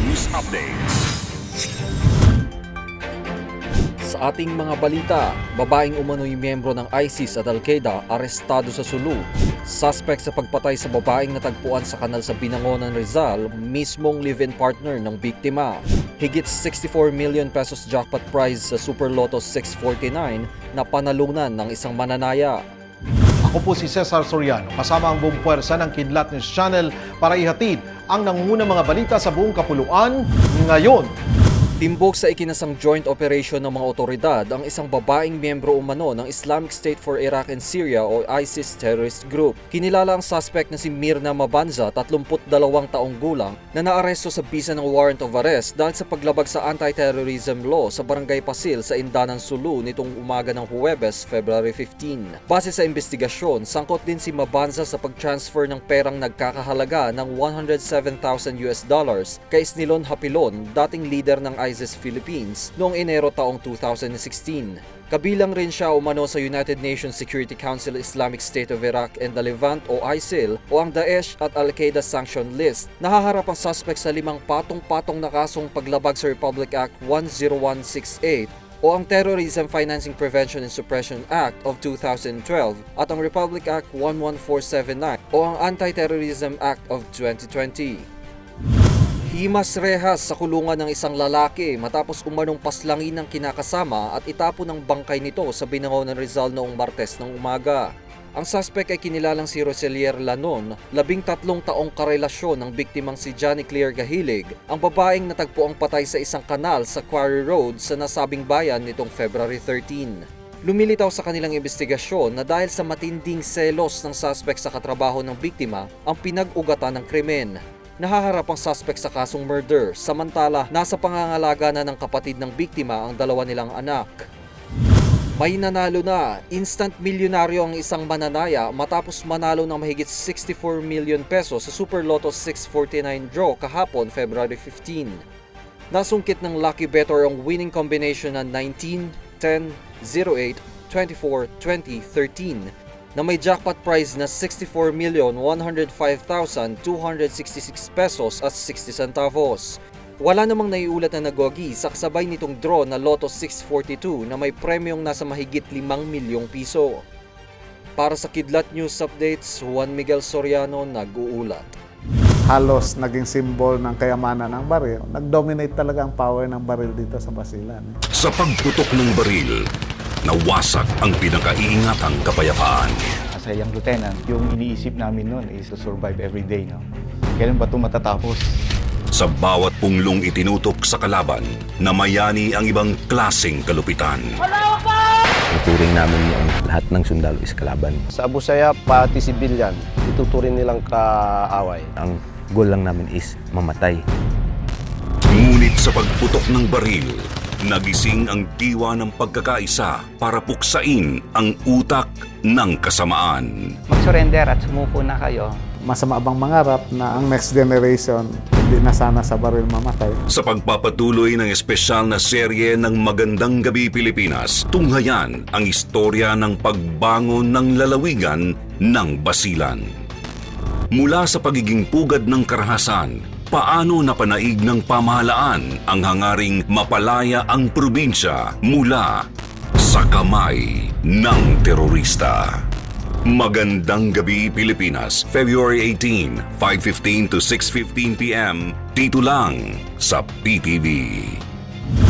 News Updates. Sa ating mga balita, babaeng umano'y miyembro ng ISIS at Al-Qaeda arestado sa Sulu. Suspect sa pagpatay sa babaeng natagpuan sa kanal sa Binangonan Rizal, mismong live-in partner ng biktima. Higit 64 million pesos jackpot prize sa Super Lotto 649 na panalunan ng isang mananaya. Ako po si Cesar Soriano, kasama ang buong puwersa ng Kidlat News Channel para ihatid ang nangungunang mga balita sa buong kapuluan ngayon. Timbog sa ikinasang joint operation ng mga otoridad ang isang babaeng miyembro umano ng Islamic State for Iraq and Syria o ISIS terrorist group. Kinilala ang suspect na si Mirna Mabanza, 32 taong gulang, na naaresto sa bisa ng warrant of arrest dahil sa paglabag sa anti-terrorism law sa Barangay Pasil sa Indanan Sulu nitong umaga ng Huwebes, February 15. Base sa investigasyon, sangkot din si Mabanza sa pag-transfer ng perang nagkakahalaga ng 107,000 US dollars kay Snilon Hapilon, dating leader ng ISIS Philippines noong Enero taong 2016. Kabilang rin siya umano sa United Nations Security Council Islamic State of Iraq and the Levant o ISIL o ang Daesh at Al-Qaeda sanction list. Nahaharap ang suspect sa limang patong-patong na kasong paglabag sa Republic Act 10168 o ang Terrorism Financing Prevention and Suppression Act of 2012 at ang Republic Act 11479 o ang Anti-Terrorism Act of 2020. Himas rehas sa kulungan ng isang lalaki matapos umanong paslangin ng kinakasama at itapon ng bangkay nito sa Binangonan Rizal noong Martes ng umaga. Ang suspect ay kinilalang si Roselier Lanon, labing tatlong taong karelasyon ng biktimang si Johnny Clear Gahilig, ang babaeng natagpo ang patay sa isang kanal sa Quarry Road sa nasabing bayan nitong February 13. Lumilitaw sa kanilang investigasyon na dahil sa matinding selos ng suspect sa katrabaho ng biktima ang pinag-ugatan ng krimen. Nahaharap ang suspect sa kasong murder, samantala nasa pangangalaga na ng kapatid ng biktima ang dalawa nilang anak. May nanalo na, instant milyonaryo ang isang mananaya matapos manalo ng mahigit 64 million pesos sa Super Lotto 649 draw kahapon February 15. Nasungkit ng lucky better ang winning combination na 19, 10, 08, 24, 20, 13 na may jackpot prize na 64,105,266 pesos at 60 centavos. Wala namang naiulat na nagogi sa kasabay nitong draw na Lotto 642 na may premyong nasa mahigit 5 milyong piso. Para sa Kidlat News Updates, Juan Miguel Soriano nag-uulat. halos naging simbol ng kayamanan ng baril. Nag-dominate talaga ang power ng baril dito sa Basilan. Sa pagputok ng baril, nawasak ang pinakaiingatang kapayapaan. As a young lieutenant, yung iniisip namin noon is to survive every day. No? Kailan ba ito matatapos? Sa bawat punglong itinutok sa kalaban, namayani ang ibang klaseng kalupitan. Tuturing namin yung lahat ng sundalo is kalaban. Sa Abu Sayyaf, pati sibilyan, ituturin nilang kaaway. Ang goal lang namin is mamatay. Ngunit sa pagputok ng baril, nagising ang diwa ng pagkakaisa para puksain ang utak ng kasamaan. mag-surrender at sumuko na kayo. Masama bang mangarap na ang next generation hindi na sana sa baril mamatay? Sa pagpapatuloy ng espesyal na serye ng Magandang Gabi Pilipinas, tunghayan ang istorya ng pagbangon ng lalawigan ng Basilan. Mula sa pagiging pugad ng karahasan, paano napanaig ng pamahalaan ang hangaring mapalaya ang probinsya mula sa kamay ng terorista. Magandang Gabi Pilipinas, February 18, 5.15 to 6.15 p.m. Dito lang sa PTV.